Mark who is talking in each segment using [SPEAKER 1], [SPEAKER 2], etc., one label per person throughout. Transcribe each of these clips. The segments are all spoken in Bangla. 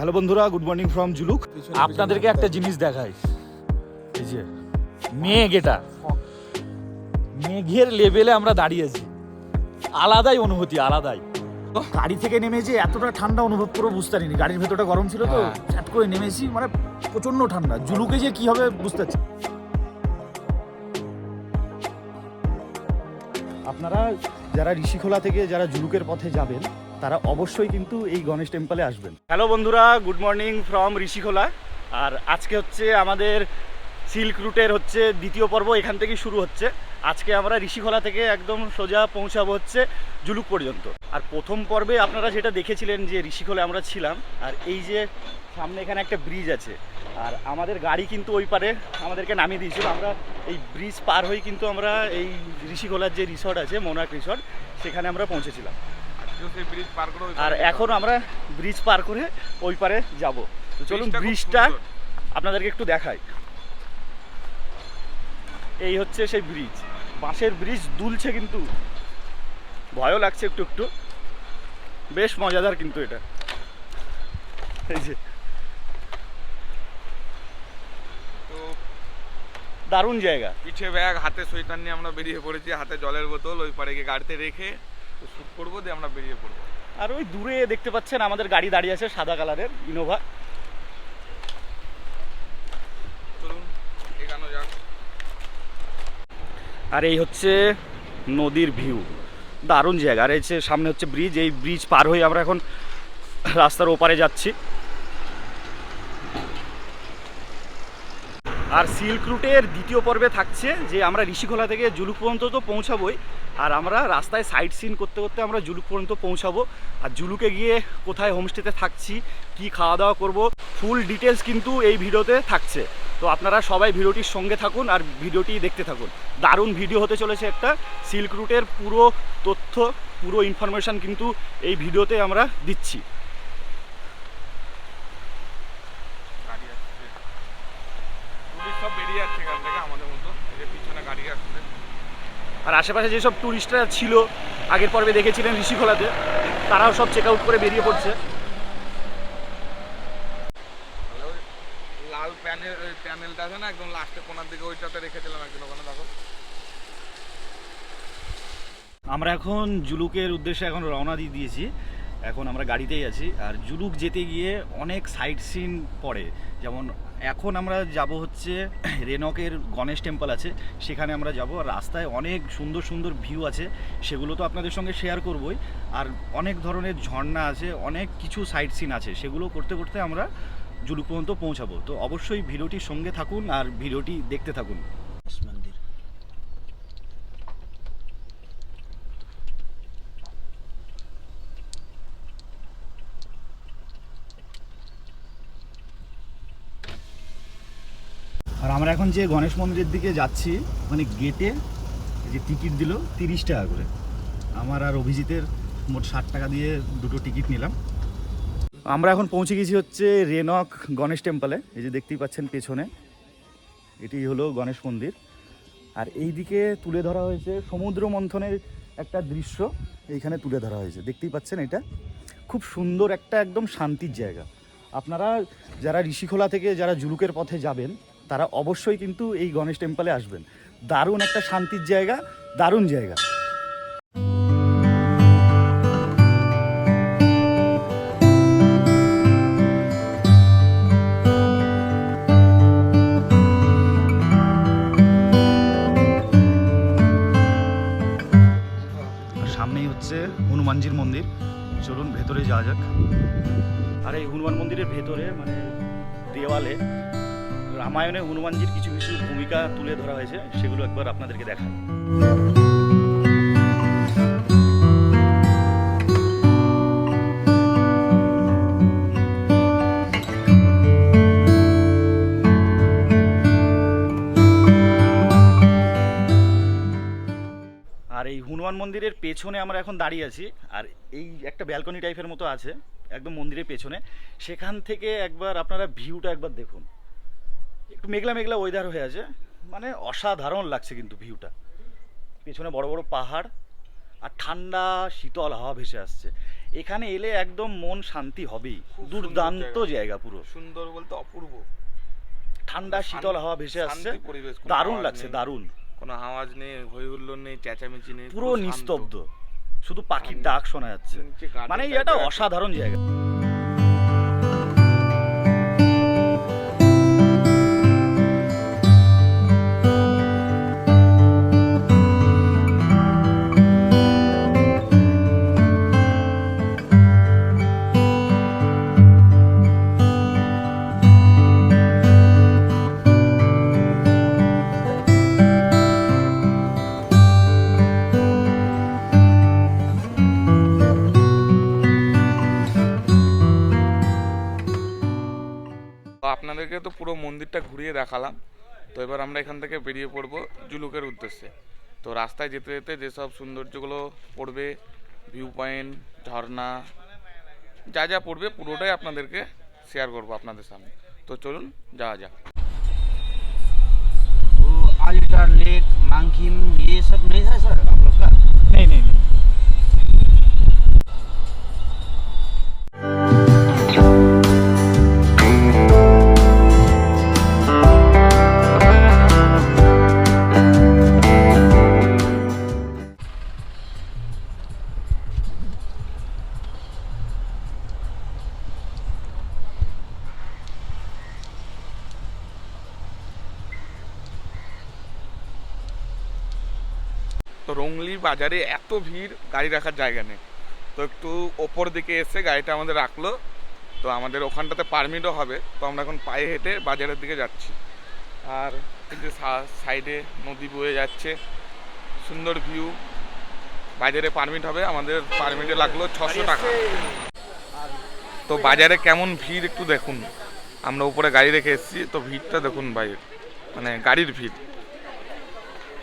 [SPEAKER 1] হ্যালো বন্ধুরা গুড মর্নিং ফ্রম জুলুক। আপনাদেরকে একটা জিনিস দেখাই। এই যে মেঘ এটা। মেঘের লেভেলে আমরা দাঁড়িয়েছি আলাদাই অনুভূতি আলাদাই। গাড়ি থেকে নেমে যে এতটা ঠান্ডা অনুভব করে বুঝতে পারিনি। গাড়ির ভেতরটা গরম ছিল তো। চ্যাট করে নেমেছি মানে প্রচণ্ড ঠান্ডা। জুলুকে যে কি হবে বুঝতে পারছি আপনারা যারা ঋষিখোলা থেকে যারা জুলুকের পথে যাবেন, তারা অবশ্যই কিন্তু এই গণেশ টেম্পলে আসবেন। হ্যালো বন্ধুরা গুড মর্নিং ফ্রম ঋষিখোলা। আর আজকে হচ্ছে আমাদের সিল্ক রুটের হচ্ছে দ্বিতীয় পর্ব এখান থেকেই শুরু হচ্ছে। আজকে আমরা ঋষিখোলা থেকে একদম সোজা পৌঁছাবো হচ্ছে জুলুক পর্যন্ত। আর প্রথম পর্বে আপনারা যেটা দেখেছিলেন যে ঋষিখোলা আমরা ছিলাম, আর এই যে সামনে এখানে একটা ব্রিজ আছে আর আমাদের গাড়ি কিন্তু ওই পারে আমাদেরকে নামিয়ে দিয়েছিল। আমরা এই ব্রিজ পার হয়ে কিন্তু আমরা এই ঋষিখোলার যে রিসর্ট আছে মোনাক রিসর্ট সেখানে আমরা পৌঁছেছিলাম। আর এখন আমরা ব্রিজ পার করে ওই পারে যাব। তো চলুন
[SPEAKER 2] ব্রিজটা।
[SPEAKER 1] আপনাদেরকে একটু দেখাই। এই হচ্ছে সেই ব্রিজ বাঁশের ব্রিজ দুলছে কিন্তু। ভয়ও লাগছে একটু একটু। বেশ মজাদার কিন্তু এটা। এই যে
[SPEAKER 2] তো
[SPEAKER 1] দারুণ জায়গা।
[SPEAKER 2] পিঠে ব্যাগ হাতে সোয়েটার নিয়ে আমরা বেরিয়ে পড়েছি হাতে জলের বোতল ওই পারে গিয়ে গাড়িতে রেখে শুট করব দিয়ে আমরা বেরিয়ে পড়ব।
[SPEAKER 1] আর ওই দূরে দেখতে পাচ্ছেন আমাদের গাড়ি দাঁড়িয়ে আছে সাদা কালারের ইনোভা। আর এই হচ্ছে নদীর ভিউ। দারুণ জায়গা। আর এই যে সামনে হচ্ছে ব্রিজ এই ব্রিজ পার হয়ে আমরা এখন রাস্তার ওপারে যাচ্ছি। আর সিল্ক রুটের দ্বিতীয় পর্বে থাকছে যে আমরা ঋষিখোলা থেকে জুলুক পর্যন্ত তো পৌঁছাবোই, আর আমরা রাস্তায় সাইট সিন করতে করতে আমরা জুলুক পর্যন্ত পৌঁছাবো। আর জুলুকে গিয়ে কোথায় হোমস্টেতে থাকছি, কি খাওয়া দাওয়া করব ফুল ডিটেলস কিন্তু এই ভিডিওতে থাকছে। তো আপনারা সবাই ভিডিওটির সঙ্গে থাকুন আর ভিডিওটি দেখতে থাকুন। দারুণ ভিডিও হতে চলেছে একটা সিল্ক রুটের পুরো তথ্য, পুরো ইনফরমেশন কিন্তু এই ভিডিওতে আমরা দিচ্ছি
[SPEAKER 2] গাড়ি আসছে পুলিশ সব বেরিয়ে যাচ্ছে এখান থেকে আমাদের মতো। যে পিছনে গাড়ি আসছে।
[SPEAKER 1] আর আশেপাশে যেসব ট্যুরিস্টরা ছিল আগের পর্বে দেখেছিলেন ঋষিখোলাতে তারাও সব চেক আউট করে বেরিয়ে পড়ছে।
[SPEAKER 2] লাল প্যানেল ওই প্যানেলটা আছে না একদম লাস্টে কোনার দিকে ওইটাতে রেখেছিলাম একজন ওখানে দেখো।
[SPEAKER 1] আমরা এখন জুলুকের উদ্দেশ্যে এখন রওনা দিয়ে দিয়েছি। এখন আমরা গাড়িতেই আছি। আর জুলুক যেতে গিয়ে অনেক সাইট সিন পড়ে। যেমন এখন আমরা যাব হচ্ছে রেনকের গণেশ টেম্পল আছে। সেখানে আমরা যাব। আর রাস্তায় অনেক সুন্দর সুন্দর ভিউ আছে। সেগুলো তো আপনাদের সঙ্গে শেয়ার করবই। আর অনেক ধরনের ঝর্ণা আছে, অনেক কিছু সাইট সিন আছে। সেগুলো করতে করতে আমরা জুলুক পর্যন্ত পৌঁছাবো। তো অবশ্যই ভিডিওটির সঙ্গে থাকুন আর ভিডিওটি দেখতে থাকুন মন্দির আর আমরা এখন যে গণেশ মন্দিরের দিকে যাচ্ছি মানে গেটে যে টিকিট দিল তিরিশ টাকা করে। আমার আর অভিজিতের মোট ষাট টাকা দিয়ে দুটো টিকিট নিলাম। আমরা এখন পৌঁছে গেছি হচ্ছে রেনক গণেশ টেম্পলে এই যে দেখতেই পাচ্ছেন পেছনে, এটি হলো গণেশ মন্দির। আর এই দিকে তুলে ধরা হয়েছে সমুদ্র মন্থনের একটা দৃশ্য, এইখানে তুলে ধরা হয়েছে। দেখতেই পাচ্ছেন এটা? খুব সুন্দর একটা একদম শান্তির জায়গা। আপনারা যারা ঋষিখোলা থেকে যারা জুলুকের পথে যাবেন তারা অবশ্যই কিন্তু এই গণেশ টেম্পলে আসবেন। দারুণ একটা শান্তির জায়গা, দারুণ জায়গা। সামনেই হচ্ছে হনুমানজির মন্দির। চলুন ভেতরে যাওয়া যাক। আর, এই হনুমান মন্দিরের ভেতরে মানে দেওয়ালে রামায়ণে হনুমানজির কিছু কিছু ভূমিকা তুলে ধরা হয়েছে, সেগুলো একবার আপনাদেরকে দেখাই আর এই হনুমান মন্দিরের পেছনে আমরা এখন দাঁড়িয়ে আছি, আর এই একটা ব্যালকনি টাইপের মতো আছে, একদম মন্দিরের পেছনে। সেখান থেকে একবার আপনারা ভিউটা একবার দেখুন। একটু মেঘলা মেঘলা ওয়েদার হয়ে আছে। মানে অসাধারণ লাগছে কিন্তু ভিউটা পেছনে বড় বড় পাহাড় আর ঠান্ডা শীতল হাওয়া ভেসে আসছে। এখানে এলে একদম মন শান্তি হবেই। দুর্দান্ত
[SPEAKER 2] জায়গা।
[SPEAKER 1] পুরো।
[SPEAKER 2] সুন্দর বলতে অপূর্ব।
[SPEAKER 1] ঠান্ডা শীতল হাওয়া ভেসে আসছে। দারুণ লাগছে। দারুণ।
[SPEAKER 2] কোনো আওয়াজ নেই হই হুল্লোড় নেই চেঁচামেচি নেই
[SPEAKER 1] পুরো নিস্তব্ধ। শুধু পাখির ডাক শোনা যাচ্ছে। মানে এটা অসাধারণ জায়গা।
[SPEAKER 2] এবার আমরা এখান থেকে বেরিয়ে পড়বো জুলুকের উদ্দেশ্যে তো রাস্তায় যেতে যেতে যেসব সৌন্দর্যগুলো পড়বে ভিউ পয়েন্ট ঝর্ণা যা যা পড়বে পুরোটাই আপনাদেরকে শেয়ার করবো আপনাদের সামনে তো চলুন যাওয়া যাক
[SPEAKER 3] वो अल्टर लेक मांकिम ये सब नहीं है सर आप लोग का
[SPEAKER 1] নেই নেই
[SPEAKER 2] বাজারে এত ভিড়, গাড়ি রাখার জায়গা নেই। তো একটু ওপর দিকে এসে গাড়িটা আমাদের রাখল। তো আমাদের ওখানটাতে পারমিটও হবে। তো আমরা এখন পায়ে হেঁটে বাজারের দিকে যাচ্ছি। আর যে সাইডে নদী বয়ে যাচ্ছে, সুন্দর ভিউ। বাজারে পারমিট হবে, আমাদের পারমিটে লাগল ছশো টাকা। তো বাজারে কেমন ভিড় একটু দেখুন। আমরা উপরে গাড়ি রেখে এসেছি, তো ভিড়টা দেখুন বাইরে মানে গাড়ির ভিড়।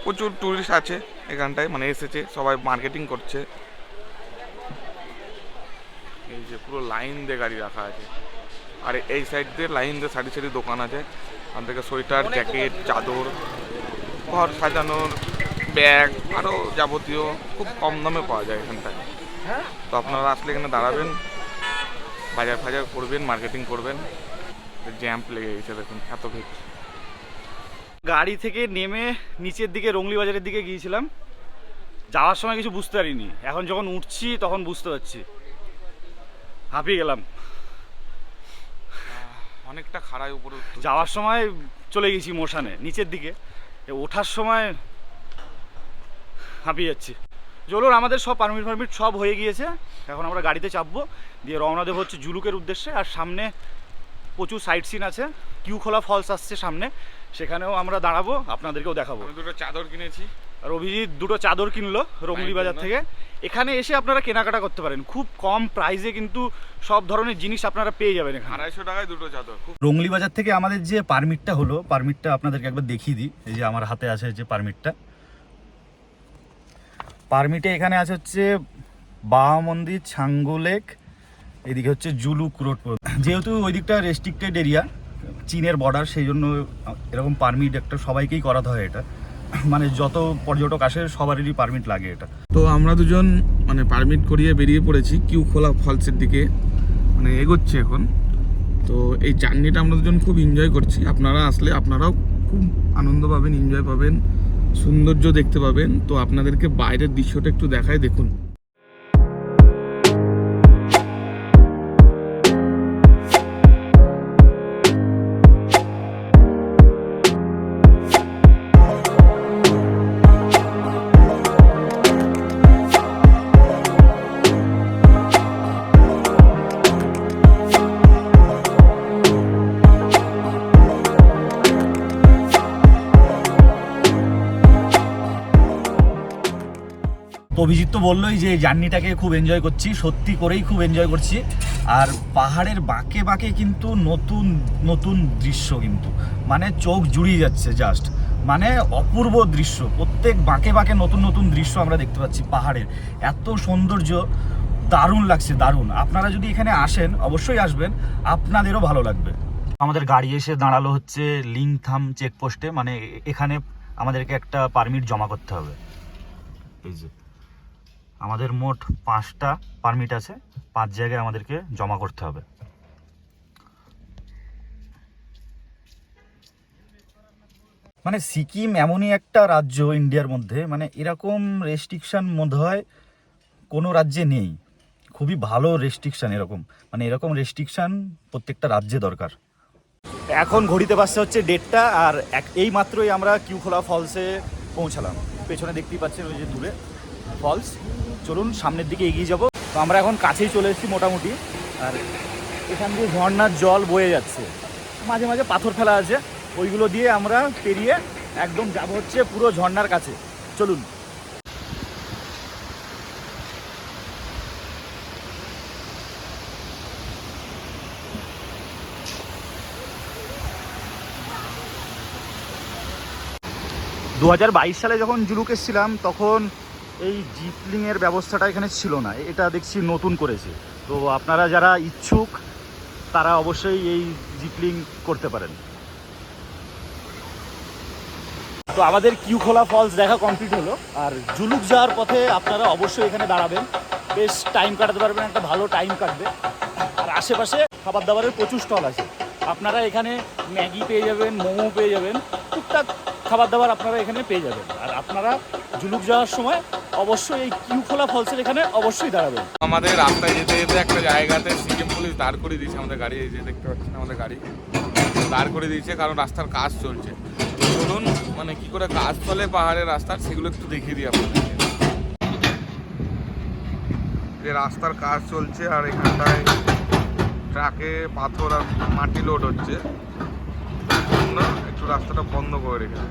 [SPEAKER 2] প্রচুর টুরিস্ট আছে এখানটায় মানে এসেছে, সবাই মার্কেটিং করছে। এই যে পুরো লাইন দিয়ে গাড়ি রাখা আছে। আর এই সাইড দিয়ে লাইন দিয়ে সারি সারি দোকান আছে। ওখান থেকে সোয়েটার জ্যাকেট চাদর, ঘর সাজানোর ব্যাগ আরও যাবতীয় খুব কম দামে পাওয়া যায় এখানটায়। তো আপনারা আসলে এখানে দাঁড়াবেন, বাজার ফাজার করবেন মার্কেটিং করবেন। জ্যাম্প লেগে গেছে দেখুন, এত ভিড়।
[SPEAKER 1] গাড়ি থেকে নেমে নিচের দিকে রংলি বাজারের দিকে গিয়েছিলাম। যাওয়ার সময় কিছু বুঝতে পারিনি। এখন যখন উঠছি তখন বুঝতে পারছি। হাঁপিয়ে গেলাম।
[SPEAKER 2] অনেকটা খাড়ায় উপরে
[SPEAKER 1] যাওয়ার সময় চলে গেছি মোশানে নিচের দিকে। ওঠার সময় হাঁপিয়ে যাচ্ছি। চলুন আমাদের সব পারমিট ফারমিট সব হয়ে গিয়েছে। এখন আমরা গাড়িতে চাপবো। দিয়ে রওনা দেবো হচ্ছে জুলুকের উদ্দেশ্যে। আর সামনে প্রচুর সাইট সিন আছে। কিউ খোলা ফলস আসছে সামনে। সেখানেও আমরা দাঁড়াবো আপনাদেরকেও দেখাবো।
[SPEAKER 2] দুটো চাদর কিনেছি।
[SPEAKER 1] আর অভিজিৎ দুটো চাদর কিনলো রংলি বাজার থেকে। এখানে এসে আপনারা কেনাকাটা করতে পারেন। খুব কম প্রাইসে কিন্তু সব ধরনের জিনিস আপনারা পেয়ে যাবেন এখানে।
[SPEAKER 2] আড়াইশো টাকায় দুটো চাদর। খুব
[SPEAKER 1] বাজার থেকে আমাদের যে পারমিটটা হলো পারমিটটা আপনাদেরকে একবার দেখিয়ে দিই। এই যে আমার হাতে আছে যে পারমিটটা পারমিটে এখানে আছে হচ্ছে বাবা মন্দির ছাঙ্গু লেক এদিকে হচ্ছে জুলুক রোড। যেহেতু ওই দিকটা রেস্ট্রিক্টেড এরিয়া চীনের বর্ডার সেই জন্য এরকম পারমিট একটা সবাইকেই করাতে হয় এটা। মানে যত পর্যটক আসে, সবারই পারমিট লাগে এটা।
[SPEAKER 2] তো আমরা দুজন মানে পারমিট করিয়ে বেরিয়ে পড়েছি, কিউ খোলা ফলসের দিকে। মানে এগোচ্ছি এখন। তো এই জার্নিটা আমরা দুজন খুব এনজয় করছি। আপনারা আসলে, আপনারাও খুব আনন্দ পাবেন এনজয় পাবেন, সৌন্দর্য দেখতে পাবেন। তো আপনাদেরকে বাইরের দৃশ্যটা একটু দেখায় দেখুন।
[SPEAKER 1] তো অভিজিৎ তো বললোই যে জার্নিটাকে খুব এনজয় করছি, সত্যি করেই খুব এনজয় করছি। আর পাহাড়ের বাঁকে বাঁকে কিন্তু নতুন নতুন দৃশ্য কিন্তু। মানে চোখ জুড়িয়ে যাচ্ছে জাস্ট মানে অপূর্ব দৃশ্য। প্রত্যেক বাঁকে বাঁকে নতুন নতুন দৃশ্য আমরা দেখতে পাচ্ছি পাহাড়ের। এত সৌন্দর্য, দারুণ লাগছে, দারুণ। আপনারা যদি এখানে আসেন, অবশ্যই আসবেন। আপনাদেরও ভালো লাগবে। আমাদের গাড়ি এসে দাঁড়াল হচ্ছে লিংথাম চেকপোস্টে মানে এখানে আমাদেরকে একটা পারমিট জমা করতে হবে। এই যে। আমাদের মোট পাঁচটা পারমিট আছে। পাঁচ জায়গায় আমাদেরকে জমা করতে হবে। মানে সিকিম এমনই একটা রাজ্য ইন্ডিয়ার মধ্যে মানে এরকম রেস্ট্রিকশান মধ্যে হয় কোনো রাজ্যে নেই। খুবই ভালো রেস্ট্রিকশান এরকম। মানে এরকম রেস্ট্রিকশান প্রত্যেকটা রাজ্যে দরকার। এখন ঘড়িতে বাসছে হচ্ছে ডেটটা আর এক এই মাত্রই আমরা কিউখোলা ফলসে পৌঁছালাম। পেছনে দেখতেই পাচ্ছেন ওই যে দূরে। ফলস চলুন সামনের দিকে এগিয়ে যাব। তো আমরা এখন কাছেই চলে এসেছি মোটামুটি। আর এখান দিয়ে ঝর্ণার জল বয়ে যাচ্ছে। মাঝে মাঝে পাথর ফেলা আছে। ওইগুলো দিয়ে আমরা পেরিয়ে একদম যাব হচ্ছে পুরো ঝর্ণার কাছে। চলুন। দু হাজার বাইশ সালে যখন জুলুক এসেছিলাম, তখন এই জিপলিংয়ের ব্যবস্থাটা এখানে ছিল না, এটা দেখছি নতুন করেছে। তো আপনারা যারা ইচ্ছুক, তারা অবশ্যই এই জিপলিং করতে পারেন। তো আমাদের কিউখোলা ফলস দেখা কমপ্লিট হলো, আর জুলুক যাওয়ার পথে আপনারা অবশ্যই এখানে দাঁড়াবেন। বেশ টাইম কাটাতে পারবেন, একটা ভালো টাইম কাটবে। আর আশেপাশে খাবার দাবারের প্রচুর স্টল আছে। আপনারা এখানে ম্যাগি পেয়ে যাবেন, মোমো পেয়ে যাবেন, টুকটাক খাবার দাবার আপনারা এখানে পেয়ে যাবেন। আর আপনারা জুলুক যাওয়ার সময় অবশ্যই এই কিউখোলা ফলসের এখানে অবশ্যই দাঁড়াবেন।
[SPEAKER 2] আমাদের রাস্তায় যেতে যেতে একটা জায়গাতে সিকিম পুলিশ দাঁড় করে দিয়েছে আমাদের গাড়ি, এই যে দেখতে পাচ্ছেন আমাদের গাড়ি। দাঁড় করে দিয়েছে কারণ রাস্তার কাজ চলছে। চলুন মানে কি করে কাজ চলে পাহাড়ের রাস্তার সেগুলো একটু দেখিয়ে দিই আপনাদের যে রাস্তার কাজ চলছে আর এখানটায় ট্রাকে পাথর আর মাটি লোড হচ্ছে। রাস্তাটা বন্ধ করে রেখেছে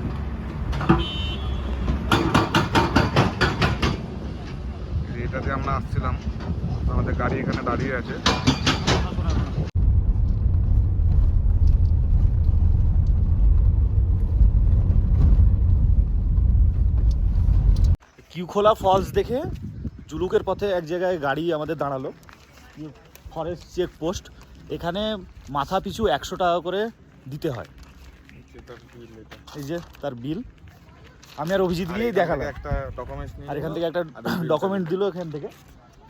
[SPEAKER 2] এটাতে আমরা আসছিলাম। আমাদের গাড়ি এখানে দাঁড়িয়ে আছে।
[SPEAKER 1] কিউখোলা ফলস দেখে জুলুকের পথে এক জায়গায় গাড়ি আমাদের দাঁড়াল। ফরেস্ট চেক পোস্ট এখানে মাথা পিছু একশো টাকা করে দিতে হয়। এই যে তার বিল আমি আর অভিজিৎ গিয়েই দেখালাম।
[SPEAKER 2] একটা ডকুমেন্টস নিয়ে
[SPEAKER 1] আর এখান থেকে একটা ডকুমেন্ট দিল এখান থেকে।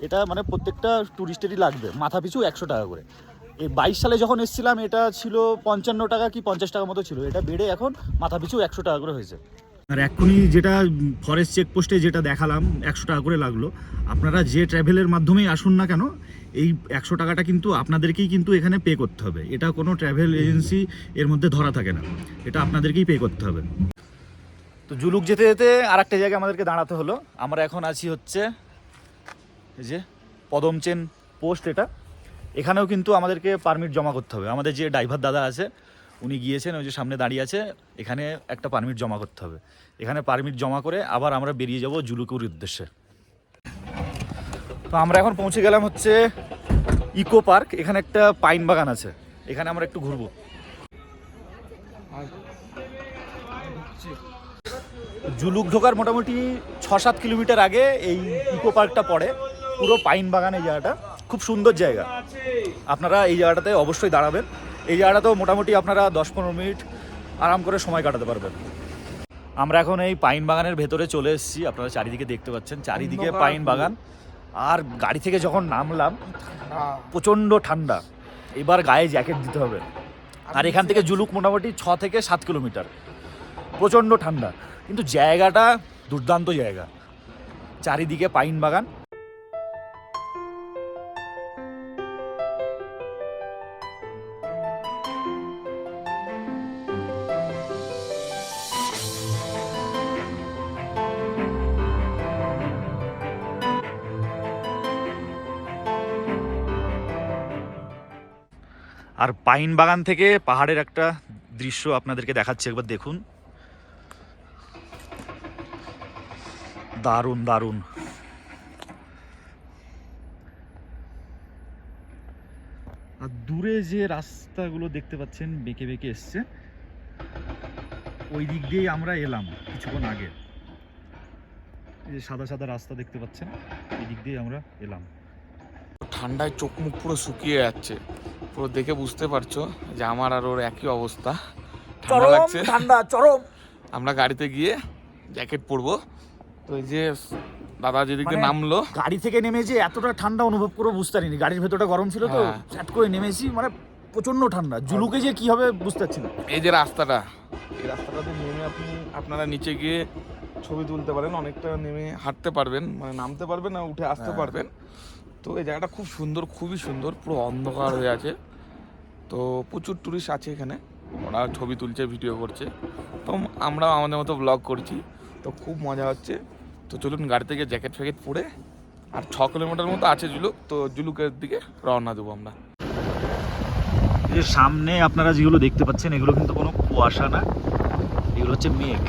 [SPEAKER 1] এটা মানে প্রত্যেকটা ট্যুরিস্টেরই লাগবে মাথা পিছু একশো টাকা করে। এই বাইশ সালে যখন এসেছিলাম এটা ছিল পঞ্চান্ন টাকা কি পঞ্চাশ টাকা মতো ছিল। এটা বেড়ে এখন মাথা পিছু একশো টাকা করে হয়েছে। আর এক্ষুনি যেটা ফরেস্ট চেকপোস্টে যেটা দেখালাম, একশো টাকা করে লাগল। আপনারা যে ট্র্যাভেলের মাধ্যমেই আসুন না কেন, এই একশো টাকাটা কিন্তু আপনাদেরকেই কিন্তু এখানে পে করতে হবে। এটা কোনো ট্রাভেল এজেন্সি এর মধ্যে ধরা থাকে না। এটা আপনাদেরকেই পে করতে হবে। তো জুলুক যেতে যেতে আর একটা জায়গায় আমাদেরকে দাঁড়াতে হলো। আমরা এখন আছি হচ্ছে এই যে পদমচেন পোস্ট এটা। এখানেও কিন্তু আমাদেরকে পারমিট জমা করতে হবে। আমাদের যে ড্রাইভার দাদা আছে উনি গিয়েছেন, ওই যে সামনে দাঁড়িয়ে আছে, এখানে একটা পারমিট জমা করতে হবে। এখানে পারমিট জমা করে আবার আমরা বেরিয়ে যাব জুলুকুর উদ্দেশ্যে। তো আমরা এখন পৌঁছে গেলাম হচ্ছে ইকো পার্ক, এখানে একটা পাইন বাগান আছে, এখানে আমরা একটু ঘুরবো। জুলুক ঢোকার মোটামুটি ছ সাত কিলোমিটার আগে এই ইকো পার্কটা পড়ে, পুরো পাইন বাগান এই জায়গাটা, খুব সুন্দর জায়গা। আপনারা এই জায়গাটাতে অবশ্যই দাঁড়াবেন। এই জায়গাটাতেও মোটামুটি আপনারা দশ পনেরো মিনিট আরাম করে সময় কাটাতে পারবেন। আমরা এখন এই পাইন বাগানের ভেতরে চলে এসেছি। আপনারা চারিদিকে দেখতে পাচ্ছেন। চারিদিকে পাইন বাগান। আর গাড়ি থেকে যখন নামলাম প্রচণ্ড ঠান্ডা। এবার গায়ে জ্যাকেট দিতে হবে। আর এখান থেকে জুলুক মোটামুটি ছ থেকে সাত কিলোমিটার। প্রচণ্ড ঠান্ডা। কিন্তু জায়গাটা দুর্দান্ত জায়গা। চারিদিকে পাইন বাগান। আর পাইন বাগান থেকে পাহাড়ের একটা দৃশ্য আপনাদেরকে দেখাচ্ছি, একবার দেখুন। দারুণ দারুণ। আর দূরে যে রাস্তাগুলো দেখতে পাচ্ছেন, বেঁকে বেঁকে এসছে, ওই দিক দিয়েই আমরা এলাম কিছুক্ষণ আগে। এই যে সাদা সাদা রাস্তা দেখতে পাচ্ছেন, এই দিক দিয়ে আমরা এলাম।
[SPEAKER 2] ঠান্ডায় চোখ মুখ পুরো শুকিয়ে যাচ্ছে। পুরো দেখে বুঝতে পারছ যে আমার আর ওর একই অবস্থা। ঠান্ডা লাগছে।
[SPEAKER 1] ঠান্ডা চরম।
[SPEAKER 2] আমরা গাড়িতে গিয়ে জ্যাকেট পরবো। তো এই যে দাদা যেদিকে
[SPEAKER 1] মানে-
[SPEAKER 2] নামলো।
[SPEAKER 1] গাড়ি থেকে নেমে যে এতটা ঠান্ডা অনুভব করে বুঝতে পারিনি। গাড়ির ভেতরটা গরম ছিল তো। চ্যাট করে নেমেছি মানে প্রচণ্ড ঠান্ডা। জুলুকে যে কি হবে বুঝতে পারছি না।
[SPEAKER 2] এই যে রাস্তাটা। এই রাস্তাটাতে নেমে আপনি আপনারা নিচে গিয়ে ছবি তুলতে পারেন অনেকটা নেমে হাঁটতে পারবেন মানে নামতে পারবেন আর উঠে আসতে
[SPEAKER 1] হ্যাঁ।
[SPEAKER 2] পারবেন। তো এই জায়গাটা খুব সুন্দর, খুবই সুন্দর, পুরো অন্ধকার হয়ে আছে। তো প্রচুর টুরিস্ট আছে এখানে। ওরা ছবি তুলছে ভিডিও করছে। তো আমরাও আমাদের মতো ব্লগ করছি। তো খুব মজা হচ্ছে। তো চলুন গাড়ি থেকে জ্যাকেট ফ্যাকেট পরে আর ছ কিলোমিটার মতো আছে জুলুক, তো জুলুকের দিকে রওনা দেবো আমরা।
[SPEAKER 1] যে সামনে আপনারা যেগুলো দেখতে পাচ্ছেন, এগুলো কিন্তু কোনো কুয়াশা না। এগুলো হচ্ছে মেঘ।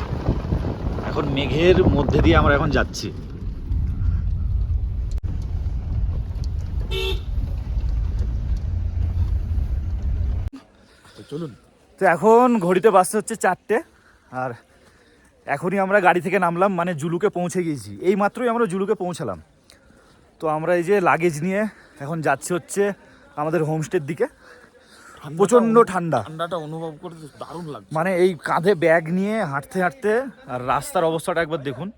[SPEAKER 1] এখন মেঘের মধ্যে দিয়ে আমরা এখন যাচ্ছি।
[SPEAKER 2] চলুন।
[SPEAKER 1] তো এখন ঘড়িতে বাজতে হচ্ছে চারটে আর এখনই আমরা গাড়ি থেকে নামলাম মানে জুলুকে পৌঁছে গিয়েছি। এই মাত্রই আমরা জুলুকে পৌঁছালাম। তো আমরা এই যে লাগেজ নিয়ে এখন যাচ্ছি হচ্ছে আমাদের হোমস্টের দিকে। প্রচণ্ড ঠান্ডা।
[SPEAKER 2] ঠান্ডাটা অনুভব করতে দারুণ লাগছে।
[SPEAKER 1] মানে এই কাঁধে ব্যাগ নিয়ে হাঁটতে হাঁটতে আর রাস্তার অবস্থাটা একবার দেখুন।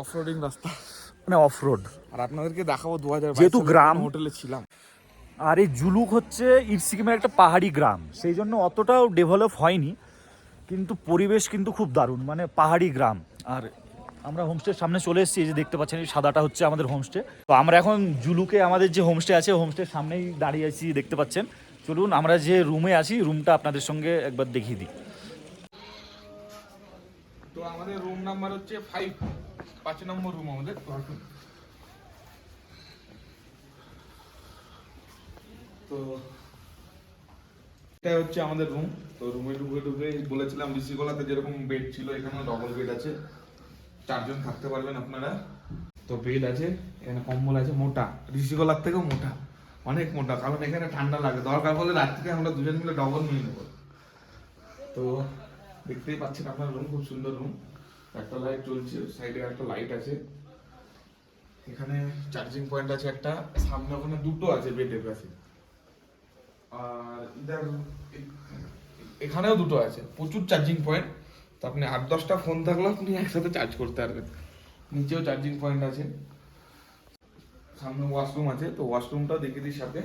[SPEAKER 2] অফ রোডিং রাস্তা।
[SPEAKER 1] মানে অফ রোড
[SPEAKER 2] আর আপনাদেরকে দেখাবো দু হাজার
[SPEAKER 1] যেহেতু গ্রাম।
[SPEAKER 2] হোটেলে ছিলাম।
[SPEAKER 1] আর এই জুলুক হচ্ছে ইস্ট সিকিমের একটা পাহাড়ি গ্রাম। সেই জন্য অতটাও ডেভেলপ হয়নি, কিন্তু পরিবেশ কিন্তু খুব দারুণ মানে পাহাড়ি গ্রাম। আর আমরা হোমস্টের সামনে চলে এসেছি, এই যে দেখতে পাচ্ছেন, এই সাদাটা হচ্ছে আমাদের হোমস্টে তো আমরা এখন জুলুকে, আমাদের যে হোমস্টে আছে হোমস্টের সামনেই দাঁড়িয়ে আছি, দেখতে পাচ্ছেন। চলুন, আমরা যে রুমে আছি রুমটা আপনাদের সঙ্গে একবার দেখিয়ে দিই।
[SPEAKER 2] তো আমাদের রুম নাম্বার হচ্ছে ফাইভ পাঁচ নম্বর রুম আমাদের। তো এটা হচ্ছে আমাদের রুম তো রুমে ঢুকে ঢুকে বলেছিলাম ঋষিকলাতে যেরকম বেড ছিল এখানে ডবল বেড আছে। চারজন থাকতে পারবেন আপনারা। তো বেড আছে, এখানে কম্বল আছে, মোটা। ঋষিকলার থেকেও মোটা। অনেক মোটা, কারণ এখানে ঠান্ডা লাগে। দরকার হলে রাত্রিতে আমরা দুজন মিলে ডবল নিয়ে নেব। তো দেখতেই পাচ্ছেন আপনার রুম খুব সুন্দর রুম একটা লাইট চলছে সাইডে একটা লাইট আছে। এখানে চার্জিং পয়েন্ট আছে একটা। সামনে ওখানে দুটো আছে বেডের কাছে। আর ইধার এখানেও দুটো আছে। প্রচুর চার্জিং পয়েন্ট তো আপনি আট, দশটা ফোন থাকলেও আপনি একসাথে চার্জ করতে পারবেন। নিচেও চার্জিং পয়েন্ট আছে। সামনে ওয়াশরুম আছে। তো ওয়াশরুমটা দেখে দিই সাথে।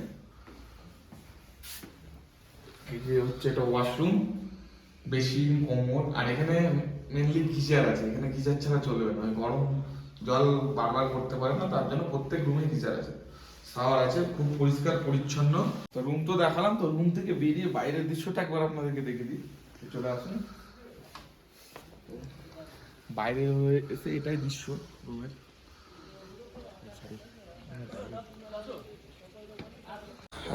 [SPEAKER 2] এই যে হচ্ছে এটা ওয়াশরুম বেশি কোমর। আর এখানে মেনলি গিজার আছে। এখানে গিজার ছাড়া চলবে না। গরম জল বারবার করতে পারে না। তার জন্য প্রত্যেক রুমে গিজার আছে। শাওয়ার আছে, খুব পরিষ্কার, পরিচ্ছন্ন। তো রুম তো দেখালাম, তো রুম থেকে বেরিয়ে বাইরের দৃশ্যটা একবার আপনাদেরকে দেখে দিই। চলে আসুন। বাইরে হয়ে এসে এটাই দৃশ্য রুমের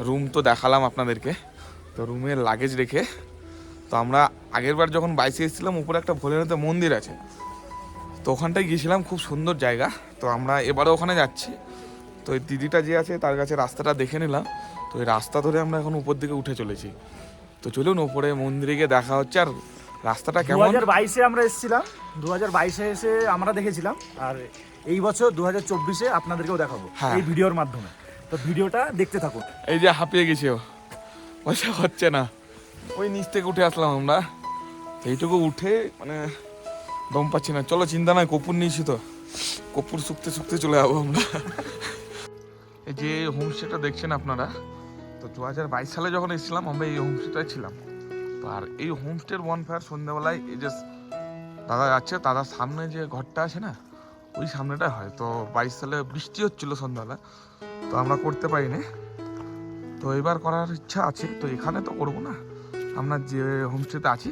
[SPEAKER 2] রুম তো দেখালাম আপনাদেরকে। তো রুমের লাগেজ রেখে, তো আমরা আগের বার যখন বাইসে এসেছিলাম, উপরে একটা ভোলেনাথের মন্দির আছে। তো ওখানটায় গিয়েছিলাম, খুব সুন্দর জায়গা। তো আমরা এবারও ওখানে যাচ্ছি। তো এই দিদিটা যে আছে তার কাছে রাস্তাটা দেখে নিলাম। তো এই রাস্তা ধরে আমরা এখন উপর দিকে উঠে চলেছি। তো চলুন উপরে মন্দিরে গিয়ে দেখা হচ্ছে আর রাস্তাটা
[SPEAKER 1] দু
[SPEAKER 2] কেমন?
[SPEAKER 1] হাজার বাইশে আমরা এসেছিলাম। দু হাজার বাইশে এসে আমরা দেখেছিলাম আর এই বছর দু হাজার চব্বিশে আপনাদেরকেও দেখাবো
[SPEAKER 2] হ্যাঁ।
[SPEAKER 1] এই ভিডিওর মাধ্যমে। তো ভিডিওটা দেখতে থাকুন।
[SPEAKER 2] এই যে হাঁপিয়ে গেছে ও। পয়সা হচ্ছে না। ওই নিচ থেকে উঠে আসলাম আমরা। এইটুকু উঠে মানে দম পাচ্ছি না। চলো চিন্তা নাই কপুর নিয়েছি তো। কপুর শুকতে শুকতে চলে যাব আমরা। যে হোমস্টেটা দেখছেন আপনারা, তো দু হাজার বাইশ সালে যখন এসেছিলাম, আমরা এই হোমস্টেটায় ছিলাম। তো আর এই হোমস্টের বন ফায়ার সন্ধ্যাবেলায় এই যে দাদা যাচ্ছে দাদার সামনে যে ঘরটা আছে না, ওই সামনেটা হয়। তো বাইশ সালে বৃষ্টি হচ্ছিল সন্ধ্যাবেলা, তো আমরা করতে পারিনি। তো এবার করার ইচ্ছা আছে, তো এখানে তো করব না। আমরা যে হোমস্টেতে আছি,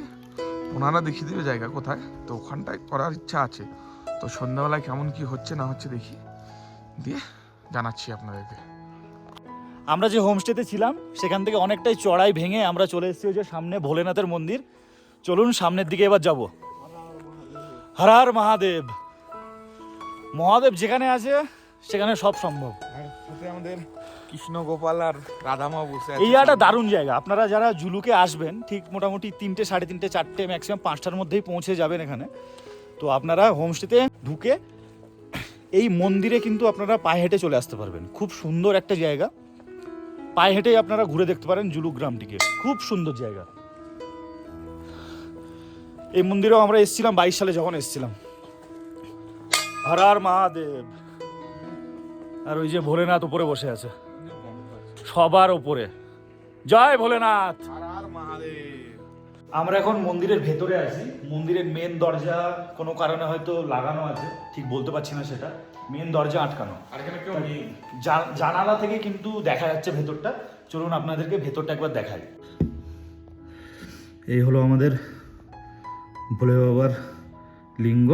[SPEAKER 2] ওনারা দেখিয়ে দেবে জায়গা কোথায়, তো ওখানটায় করার ইচ্ছা আছে। তো সন্ধ্যাবেলায় কেমন কি হচ্ছে না হচ্ছে দেখি। দিয়ে জানাচ্ছি আপনাদেরকে।
[SPEAKER 1] আমরা যে হোমস্টেতে ছিলাম সেখান থেকে অনেকটাই চড়াই ভেঙে আমরা চলে এসেছি ওই যে সামনে ভোলেনাথের মন্দির। চলুন সামনের দিকে এবার যাব। হর হর মহাদেব। মহাদেব যেখানে আছে সেখানে সব সম্ভব।
[SPEAKER 2] আর আমাদের কৃষ্ণ গোপাল আর রাধামা বসে
[SPEAKER 1] এই জায়গাটা দারুণ জায়গা। আপনারা যারা জুলুকে আসবেন ঠিক মোটামুটি তিনটে সাড়ে তিনটে চারটে ম্যাক্সিমাম পাঁচটার মধ্যেই পৌঁছে যাবেন এখানে। তো আপনারা হোমস্টেতে ঢুকে এই মন্দিরে কিন্তু আপনারা পায়ে হেঁটে চলে আসতে পারবেন। খুব সুন্দর একটা জায়গা। পায়ে হেঁটেই আপনারা ঘুরে দেখতে পারেন জুলু গ্রামটিকে খুব সুন্দর জায়গা। এই মন্দিরেও আমরা এসেছিলাম, বাইশ সালে যখন এসেছিলাম। হরার মহাদেব। আর ওই যে ভোলেনাথ উপরে বসে আছে। সবার উপরে। জয় ভোলেনাথ! আমরা এখন মন্দিরের ভেতরে আছি। মন্দিরের মেন দরজা কোনো কারণে হয়তো লাগানো আছে ঠিক বলতে পারছি না সেটা। মেন দরজা আটকানো।
[SPEAKER 2] আর কেউ নেই।
[SPEAKER 1] জানালা থেকে কিন্তু দেখা যাচ্ছে ভেতরটা। চলুন আপনাদেরকে ভেতরটা একবার দেখাই। এই হলো আমাদের ভোলে বাবার লিঙ্গ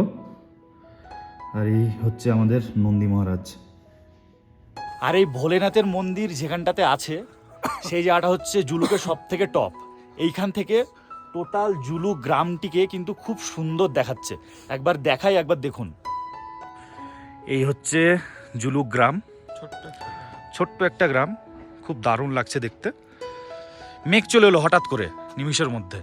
[SPEAKER 1] আর এই হচ্ছে আমাদের নন্দী মহারাজ। আর এই ভোলেনাথের মন্দির যেখানটাতে আছে সেই জায়গাটা হচ্ছে জুলুকের সব থেকে টপ এইখান থেকে টোটাল জুলু গ্রামটিকে কিন্তু খুব সুন্দর দেখাচ্ছে। একবার দেখাই একবার দেখুন। এই হচ্ছে জুলু গ্রাম।
[SPEAKER 2] ছোট্ট
[SPEAKER 1] একটা গ্রাম। খুব দারুণ লাগছে দেখতে। মেঘ চলে এলো হঠাৎ করে নিমিষের মধ্যে।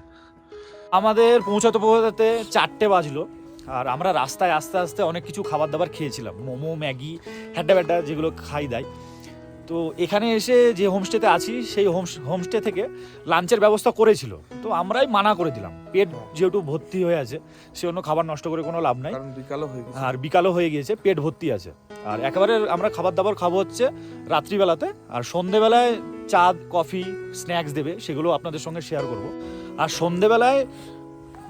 [SPEAKER 1] আমাদের পৌঁছাতে পৌঁছাতে চারটে বাজলো। আর আমরা রাস্তায় আস্তে আস্তে অনেক কিছু খাবার দাবার খেয়েছিলাম। মোমো ম্যাগি হ্যাড্ডা ব্যাড্ডা যেগুলো খাই দেয় তো এখানে এসে যে হোমস্টেতে আছি সেই হোম হোমস্টে থেকে লাঞ্চের ব্যবস্থা করেছিল। তো আমরাই মানা করে দিলাম। পেট যেহেতু ভর্তি হয়ে আছে সে অন্য খাবার নষ্ট করে কোনো লাভ নাই।
[SPEAKER 2] বিকালও হয়ে গেছে।
[SPEAKER 1] আর বিকালও হয়ে গিয়েছে পেট ভর্তি আছে। আর একেবারে আমরা খাবার দাবার খাব হচ্ছে রাত্রিবেলাতে। আর সন্ধেবেলায় চা কফি স্ন্যাক্স দেবে সেগুলো আপনাদের সঙ্গে শেয়ার করব। আর সন্ধেবেলায়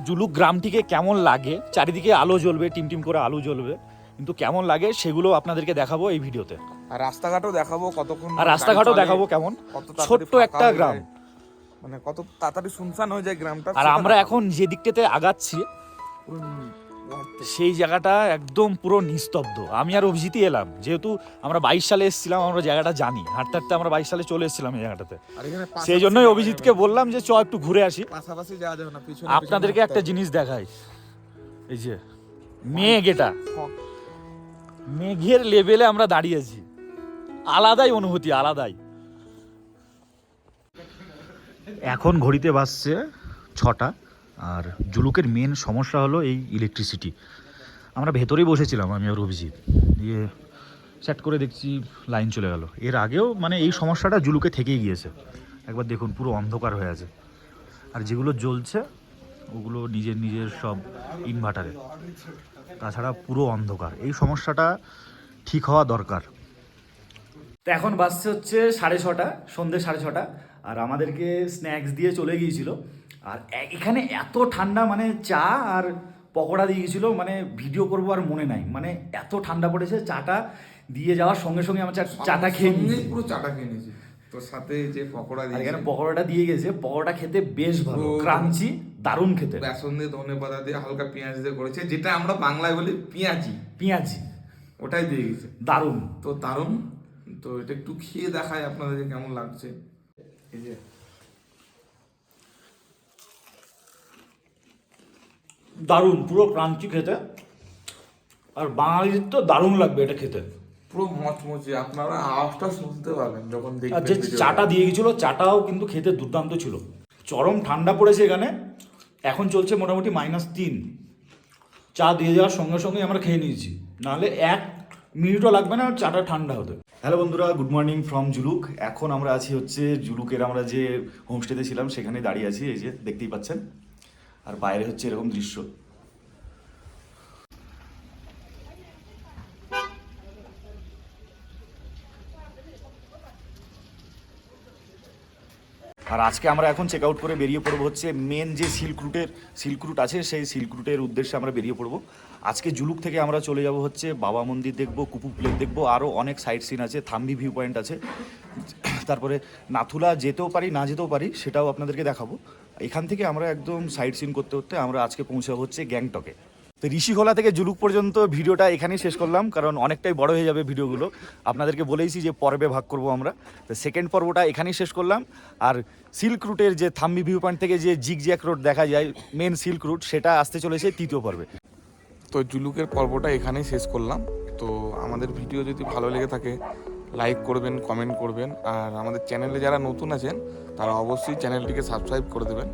[SPEAKER 1] জুলুক গ্রামটিকে কেমন লাগে চারিদিকে আলো জ্বলবে টিম টিম করে আলো জ্বলবে কিন্তু কেমন লাগে সেগুলো আপনাদেরকে দেখাবো এই ভিডিওতে।
[SPEAKER 2] আর রাস্তাঘাটও দেখাবো কতক্ষণ
[SPEAKER 1] আর রাস্তাঘাটও দেখাবো কেমন? ছোট্ট একটা গ্রাম।
[SPEAKER 2] মানে কত তাড়াতাড়ি শুনশান হয়ে যায় গ্রামটা
[SPEAKER 1] আর আমরা এখন যে দিকটাতে আগাচ্ছি। সেই জায়গাটা একদম পুরো নিস্তব্ধ। আমি আর অভিজিৎই এলাম। যেহেতু আমরা বাইশ সালে এসেছিলাম আমরা জায়গাটা জানি। হাঁটতে হাঁটতে আমরা বাইশ সালে চলে এসেছিলাম এই জায়গাটাতে। সেই জন্যই অভিজিৎকে বললাম যে চ একটু ঘুরে আসি।
[SPEAKER 2] পাশাপাশি যাওয়া যাবে না পিছনে
[SPEAKER 1] আপনাদেরকে একটা জিনিস দেখাই। এই যে মেঘ এটা। মেঘের লেভেলে আমরা দাঁড়িয়েছি আলাদাই অনুভূতি, আলাদাই। এখন ঘড়িতে বাজছে ছটা, আর জুলুকের মেন সমস্যা হলো এই ইলেকট্রিসিটি আমরা ভেতরেই বসেছিলাম, আমি আর অভিজিৎ। দিয়ে সেট করে দেখছি লাইন চলে গেল। এর আগেও মানে এই সমস্যাটা জুলুকে থেকেই গিয়েছে। একবার দেখুন, পুরো অন্ধকার হয়ে আছে। আর যেগুলো জ্বলছে, ওগুলো নিজের নিজের সব ইনভার্টারে তাছাড়া পুরো অন্ধকার। এই সমস্যাটা ঠিক হওয়া দরকার। তো এখন বাসছে হচ্ছে সাড়ে ছটা সন্ধ্যে সাড়ে ছটা আর আমাদেরকে স্ন্যাক্স দিয়ে চলে গিয়েছিল। আর এখানে এত ঠান্ডা মানে চা আর পকোড়া দিয়ে গিয়েছিল মানে ভিডিও করব আর মনে নাই। মানে এত ঠান্ডা পড়েছে চাটা দিয়ে যাওয়ার সঙ্গে সঙ্গে আমার চা- চাটা খেয়ে নিয়েছি।
[SPEAKER 2] পুরো চাটা খেয়ে নিয়েছি। তোর সাথে যে পকোড়া দিয়েছে
[SPEAKER 1] এখানে পকোড়াটা দিয়ে গেছে পকোড়া খেতে বেশ ভালো। ক্রাঞ্চি দারুণ খেতে।
[SPEAKER 2] বেসন দিয়ে ধনে পাতা দিয়ে হালকা পেঁয়াজ দিয়ে করেছে যেটা আমরা বাংলায় বলি পেঁয়াজি।
[SPEAKER 1] পেঁয়াজি।
[SPEAKER 2] ওটাই দিয়ে গেছে।
[SPEAKER 1] দারুণ।
[SPEAKER 2] তো দারুণ তো এটা একটু খেয়ে দেখায় আপনাদেরকে কেমন লাগছে। এই যে।
[SPEAKER 1] দারুণ পুরো ক্রাঞ্চি খেতে। আর বাঙালির তো দারুণ লাগবে এটা খেতে।
[SPEAKER 2] পুরো মচমচে আপনারা আওয়াজটা শুনতে পাবেন যখন দেখবেন
[SPEAKER 1] যে। চাটা দিয়ে গেছিল চাটাও কিন্তু খেতে দুর্দান্ত ছিল। চরম ঠান্ডা পড়েছে এখানে। এখন চলছে মোটামুটি মাইনাস তিন। চা দিয়ে যাওয়ার সঙ্গে সঙ্গে আমরা খেয়ে নিয়েছি। নাহলে এক মিনিটও লাগবে না চাটা ঠান্ডা হতে। হ্যালো বন্ধুরা, গুড মর্নিং ফ্রম জুলুক। এখন আমরা আছি হচ্ছে জুলুকের আমরা যে হোমস্টেতে ছিলাম, সেখানে দাঁড়িয়ে আছি, এই যে দেখতেই পাচ্ছেন। আর বাইরে হচ্ছে এরকম দৃশ্য। আর আজকে আমরা এখন চেক আউট করে বেরিয়ে পড়ব হচ্ছে মেন যে সিল্ক রুটের সিল্ক রুট আছে, সেই সিল্ক রুটের উদ্দেশ্যে আমরা বেরিয়ে পড়ব। আজকে জুলুক থেকে আমরা চলে যাব হচ্ছে বাবা মন্দির দেখব, কুপু প্লেট দেখব আরও অনেক সাইট সিন আছে, থাম্বি ভিউ পয়েন্ট আছে। তারপরে নাথুলা যেতেও পারি, না যেতেও পারি, সেটাও আপনাদেরকে দেখাবো। এখান থেকে আমরা একদম সাইট সিন করতে করতে আমরা আজকে পৌঁছাবো হচ্ছে গ্যাংটকে। তো ঋষিখোলা থেকে জুলুক পর্যন্ত ভিডিওটা এখানেই শেষ করলাম, কারণ অনেকটাই বড় হয়ে যাবে ভিডিওগুলো। আপনাদেরকে বলেইছি যে পর্বে ভাগ করব আমরা। তো সেকেন্ড পর্বটা এখানেই শেষ করলাম। আর সিল্ক রুটের যে থাম্বি ভিউ পয়েন্ট থেকে যে জিগজ্যাক রোড দেখা যায় মেন সিল্ক রুট সেটা আসতে চলেছে তৃতীয় পর্বে।
[SPEAKER 2] তো জুলুকের পর্বটা এখানেই শেষ করলাম। তো আমাদের ভিডিও যদি ভালো লেগে থাকে লাইক করবেন কমেন্ট করবেন, আর আমাদের চ্যানেলে যারা নতুন আছেন, তারা অবশ্যই চ্যানেলটিকে সাবস্ক্রাইব করে দেবেন।